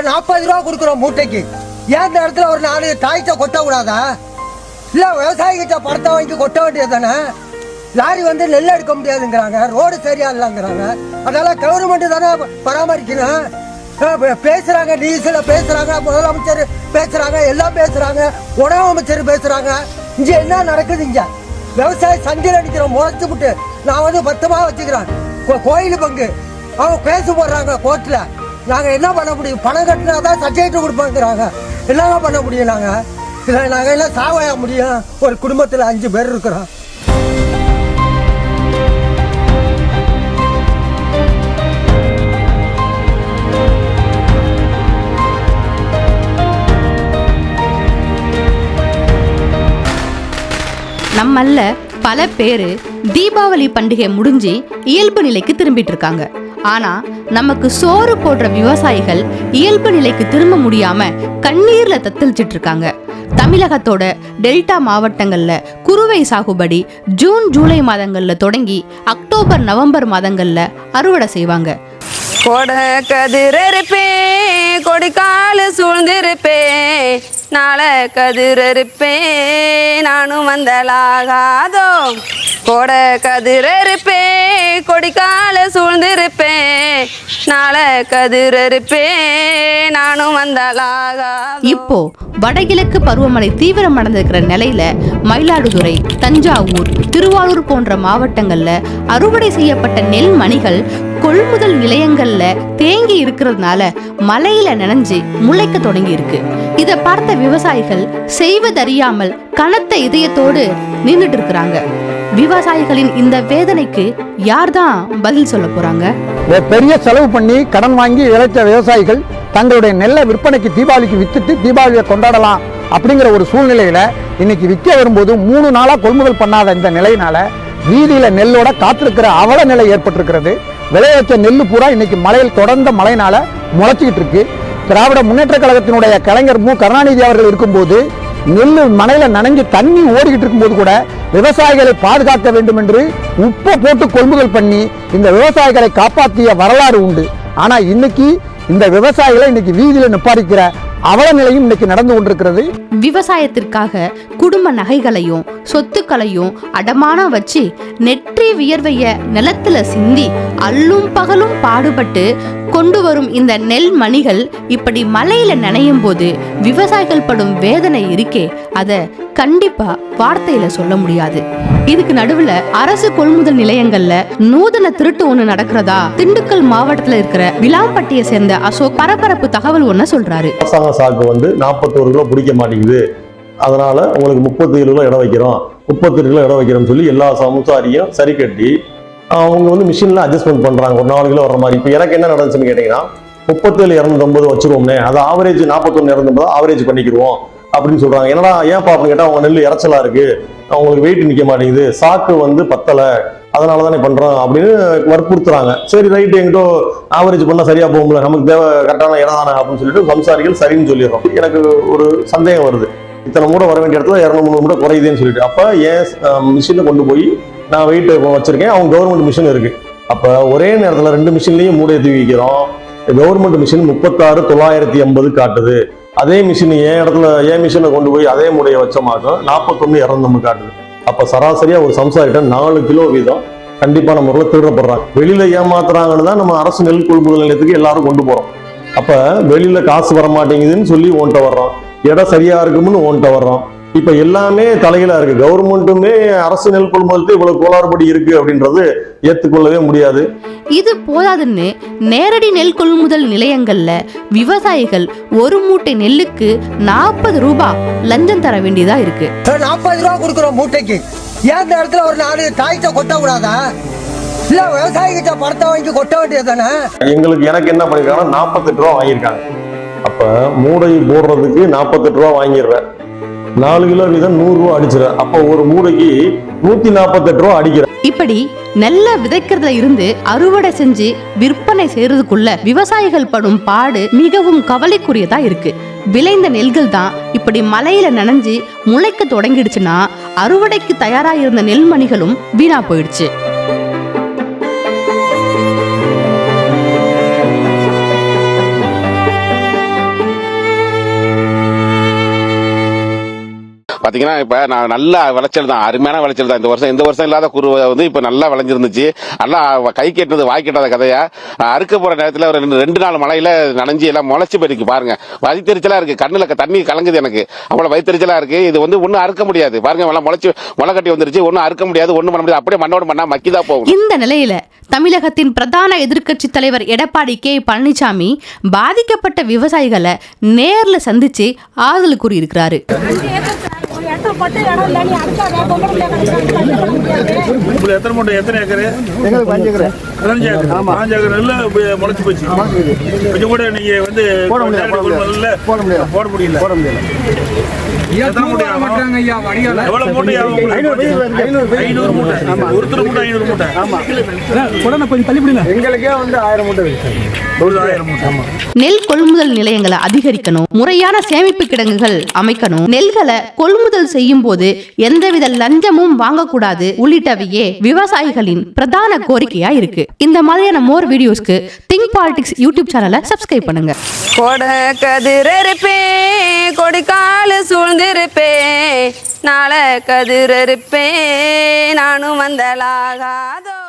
நாற்பது ரூபா கொடுக்குறோம் மூட்டைக்கு. ஏன் இந்த இடத்துல ஒரு நாலு தாய்ச்சை கொட்ட கூடாதா இல்ல விவசாயிகிட்ட படத்தை வாங்கி கொட்ட வேண்டியது தானே லாரி வந்து நெல் எடுக்க முடியாதுங்கிறாங்க ரோடு சரியா இல்லைங்கிறாங்க அதனால கவர்மெண்ட் தானே பராமரிக்கணும். பேசுறாங்க டீசல பேசுறாங்க முதலமைச்சர் பேசுறாங்க எல்லாம் பேசுறாங்க உணவு அமைச்சர் பேசுறாங்க. இங்க என்ன நடக்குது இங்க? விவசாய சந்தையில் அடிக்கிறோம் முளைச்சு விட்டு நான் வந்து பத்தமா வச்சுக்கிறேன். கோ- கோயில் பங்கு. அவங்க பேச போடுறாங்க கோர்ட்டில் நாங்கள் என்ன பண்ண முடியும்? பணம் கட்டினா தான் சர்டிஃபிகேட் கொடுப்பாங்கிறாங்க. என்னங்க பண்ண முடியும் நாங்க? இதுல நாங்கள் எல்லாம் சாவாய முடியும்? ஒரு குடும்பத்துல அஞ்சு பேர் இருக்கிறோம். நம்மல்ல பல பேரு தீபாவளி பண்டிகை முடிஞ்சு இயல்பு நிலைக்கு திரும்பிட்டு இருக்காங்க. ஆனா நமக்கு சோறு போடுற விவசாயிகள் இயல்பு நிலைக்கு திரும்ப முடியாம கண்ணீர்ல தத்தளிச்சிட்டு இருக்காங்க தமிழகத்தோட டெல்டா மாவட்டங்கள்ல குறுவை சாகுபடி ஜூன் ஜூலை மாதங்கள்ல தொடங்கி அக்டோபர் நவம்பர் மாதங்கள்ல அறுவடை செய்வாங்க. கொட கதிரறுப்பேன் கொடிக்கால சூழ்ந்திருப்பேன் நாளை கதிரறுப்பேன் நானும் வந்தலாகாதோ கொட கதிரறுப்பேன் கொடிக்கால சூழ்ந்திருப்பேன் நாள கதிரறுப்பேன் நானும் வந்தலாகாதோ. இப்போ வடகிழக்கு பருவமழை தீவிரமடைந்திருக்கிற நிலையில மயிலாடுதுறை தஞ்சாவூர் திருவாரூர் போன்ற மாவட்டங்கள்ல அறுவடை செய்யப்பட்ட நெல் மணிகள் கொள்முதல் நிலையங்கள்ல தேங்கி இருக்கிறதுனால மலையில நனைஞ்சு முளைக்க தொடங்கி இருக்கு இத பார்த்த விவசாயிகள் செய்வதறியாமல் கனத்த இதயத்தோடு நின்றுட்டு இருக்கிறாங்க. விவசாயிகளின் இந்த வேதனைக்கு யார் தான் பதில் சொல்ல போறாங்க? பெரிய செலவு பண்ணி கடன் வாங்கி விளைச்ச விவசாயிகள் தங்களுடைய நெல்லை விற்பனைக்கு தீபாவளிக்கு வித்துட்டு தீபாவளியை கொண்டாடலாம் அப்படிங்கிற ஒரு சூழ்நிலையில இன்னைக்கு விற்க வரும்போது மூணு நாளா கொள்முதல் பண்ணாத இந்த நிலையினால வீதியில நெல்லோட காத்திருக்கிற அவல நிலை ஏற்பட்டிருக்கிறது. விளைய நெல் பூரா இன்னைக்கு மழையில் தொடர்ந்த மழையினால முளைச்சிக்கிட்டு இருக்கு. திராவிட முன்னேற்ற கழகத்தினுடைய கலைஞர் மு. கருணாநிதி அவர்கள் இருக்கும்போது நெல் மனையில நனைஞ்சு தண்ணி ஓடிக்கிட்டு இருக்கும்போது கூட விவசாயிகளை பாதுகாக்க வேண்டும் என்று உப்பை போட்டு கொள்முதல் பண்ணி இந்த விவசாயிகளை காப்பாற்றிய வரலாறு உண்டு. ஆனா இன்னைக்கு இந்த விவசாயிகளை இன்னைக்கு வீதியில நிப்பாடிக்கிற அவல நிலையும் இன்னைக்கு நடந்து கொண்டிருக்கிறது. விவசாயத்திற்காக குடும்ப நகைகளையும் சொத்துக்களையும் அடமானம் வச்சு நெற்றி வியர்வைய நிலத்துல சிந்தி அல்லும் பகலும் பாடுபட்டு கொண்டு வரும் இந்த நெல் மணிகள் இப்படி மலையில நனையும் போது விவசாயிகள் படும் வேதனை இருக்கே அதை கண்டிப்பா வார்த்தையில சொல்ல முடியாது. இதுக்கு நடுவுல அரசு கொள்முதல் நிலையங்கள்ல நூதன திருட்டு ஒண்ணு நடக்கிறதா? திண்டுக்கல் மாவட்டத்துல இருக்கிற விலாம்பட்டியை சேர்ந்த அசோக் பரபரப்பு தகவல் ஒண்ண சொல்றாரு. அரசாங்க சாக்கு வந்து நாற்பத்தோரு கிலோ பிடிக்க மாட்டேங்குது. அதனால உங்களுக்கு முப்பத்தி ஏழு கிலோ இடம் வைக்கிறோம். முப்பத்தெட்டு கிலோ இடம் வைக்கிறோம்னு சொல்லி எல்லா சமுசாரியும் சரி கட்டி அவங்க வந்து மிஷினில் அட்ஜஸ்ட்மெண்ட் பண்ணுறாங்க ஒரு நாலு கிலோ வர மாதிரி. இப்போ எனக்கு என்ன நடந்துச்சுன்னு கேட்டிங்கன்னா முப்பத்தேழு இரநூத்தொம்பது வச்சுருவோம்னே. அது ஆவரேஜ் நாற்பத்தொன்று இரநூத்தொம்பது ஆவரேஜ் பண்ணிக்கிடுவோம் அப்படின்னு சொல்கிறாங்க என்னடா ஏன்ப்பா அப்படின்னு கேட்டால் அவங்க நெல் இறச்சலா இருக்குது அவங்களுக்கு வெயிட் நிற்க மாட்டேங்குது. சாக்கு வந்து பத்தலை. அதனால தானே பண்ணுறோம் அப்படின்னு வற்புறுத்துறாங்க. சரி ரைட்டு எங்கிட்ட ஆவரேஜ் பண்ணால் சரியாக போகும்ல. நமக்கு தேவை கரெக்டான இடம் தானே அப்படின்னு சொல்லிட்டு சம்சாரிகள் சரின்னு சொல்லிடுறோம். எனக்கு ஒரு சந்தேகம் வருது. இத்தனை மூட வர வேண்டிய இடத்துல இரநூறு மூணு மூட குறையுதுன்னு சொல்லிட்டு. அப்போ ஏன் மிஷினை கொண்டு போய் நான் வெயிட் வச்சிருக்கேன். அவங்க கவர்மெண்ட் மிஷின் இருக்கு. அப்போ ஒரே நேரத்தில் ரெண்டு மிஷின்லையும் மூட ஏற்றி வைக்கிறோம். கவர்மெண்ட் மிஷின் முப்பத்தாறு தொள்ளாயிரத்தி எண்பது காட்டுது. அதே மிஷின் ஏன் இடத்துல ஏன் மிஷினை கொண்டு போய் அதே மூடையை வச்சமாக்கும் நாற்பத்தொன்று இரநூறு காட்டுது. அப்போ சராசரியா ஒரு சம்சாரிட்ட நாலு கிலோ வீதம் கண்டிப்பான முறையில் திருடப்படுறாங்க. வெளியில ஏமாத்துறாங்கன்னு தான் நம்ம அரசு நெல் கொள்முதல் நிலையத்துக்கு எல்லாரும் கொண்டு போறோம். அப்ப வெளியில காசு வர மாட்டேங்குதுன்னு சொல்லி ஓன்ட்ட வர்றோம். இடம் சரியா இருக்கும்னு ஓன்ட்ட வர்றோம். இப்ப எல்லாமே தலையில இருக்கு. கவர்மெண்ட்டுமே அரசு நெல் கொள்முதலுக்கு இவ்வளவு கோளாறுபடி இருக்கு அப்படின்றது ஏத்துக்கொள்ளவே முடியாது. இது போதாதுன்னு நேரடி நெல் கொள்முதல் நிலையங்கள்ல விவசாயிகள் ஒரு மூட்டை நெல்லுக்கு நாற்பது ரூபாய் லஞ்சம் தர வேண்டியதா இருக்கு. நாற்பது ரூபா கொடுக்குறோம் மூட்டைக்கு. ஏன் இந்த இடத்துல ஒரு நாலு தாய்ச்சை கொட்ட கூடாதா? இல்ல விவசாயிகிட்ட படத்தை வாங்கி கொட்ட வேண்டியது தானே எங்களுக்கு எனக்கு என்ன பண்ணிருக்காங்கன்னா நாற்பத்தெட்டு ரூபா வாங்கியிருக்காங்க. அப்ப மூடை போடுறதுக்கு நாற்பத்தெட்டு ரூபா வாங்கிடுறேன் நாலு கிலோ வீதம் நூறு ரூபா அடிச்சிடறேன் அப்போ ஒரு மூடைக்கு நூத்தி நாற்பத்தெட்டு ரூபா அடிக்கிறேன் இப்படி நெல்ல விதைக்கிறதுல இருந்து அறுவடை செஞ்சு விற்பனை செய்யறதுக்குள்ள விவசாயிகள் படும் பாடு மிகவும் கவலைக்குரியதா இருக்கு. விளைந்த நெல்கள் தான் இப்படி மலையில நனைஞ்சு முளைக்க தொடங்கிடுச்சுன்னா அறுவடைக்கு தயாரா இருந்த நெல்மணிகளும் வீணா போயிடுச்சு. பார்த்தீங்கன்னா இப்போ நான் நல்ல விளைச்சல் தான் அருமையான விளைச்சல் தான். இந்த வருஷம் இந்த வருஷம் இல்லாத குருவை வந்து இப்போ நல்லா விளைஞ்சிருந்துச்சு. நல்லா கை கெட்டது வாய் கெட்டாத கதையா? அறுக்க போகிற நேரத்தில் ஒரு ரெண்டு- ரெண்டு நாள் மழையில் நனைஞ்சி எல்லாம் முளைச்சி போயிருக்கு பாருங்க. வயித்தெரிச்சலாக இருக்குது கண்ணில் தண்ணி கலங்குது எனக்கு. அவ்வளோ வயிற்றுச்சலா இருக்குது இது வந்து ஒன்றும் அறுக்க முடியாது. பாருங்க எல்லாம் முளைச்சு முளை கட்டி வந்துருச்சு. ஒன்றும் அறுக்க முடியாது ஒன்றும் பண்ண முடியாது. அப்படியே மண்ணோட மண்ணா மக்கிதான் போகும். இந்த நிலையில் தமிழகத்தின் பிரதான எதிர்க்கட்சி தலைவர் எடப்பாடி கே. பழனிசாமி பாதிக்கப்பட்ட விவசாயிகளை நேர்ல சந்திச்சு ஆறுதல் கூறியிருக்கிறாரு. எத்தனை மூட்டை எத்தனை ஏக்கரு? எங்களுக்கு அஞ்சு ஏக்கர். பதினஞ்சு ஏக்கர் பதினஞ்சு முளைச்சு போச்சு. கொஞ்சம் கூட நீங்க வந்து போட போட போட முடியல. போட முடியல. நெல் கொள்முதல் நிலையங்களை அதிகரிக்கணும் முறையான சேமிப்பு கிடங்குகள் அமைக்கணும் நெல்களை கொள்முதல் செய்யும் போது எந்தவித லஞ்சமும் வாங்கக்கூடாது உள்ளிட்டவையே விவசாயிகளின் பிரதான கோரிக்கையா இருக்கு. இந்த மாதிரியான மோர் வீடியோஸ்க்கு திங்க் பாலிடிக்ஸ் யூடியூப் சேனலை சப்ஸ்கிரைப் பண்ணுங்க. கொட கதிரறுப்பேன் கொடிக்கால சூழ்ந்திருப்பேன் நாளை கதிரறுப்பேன் நானும் வந்தலாகாதோ.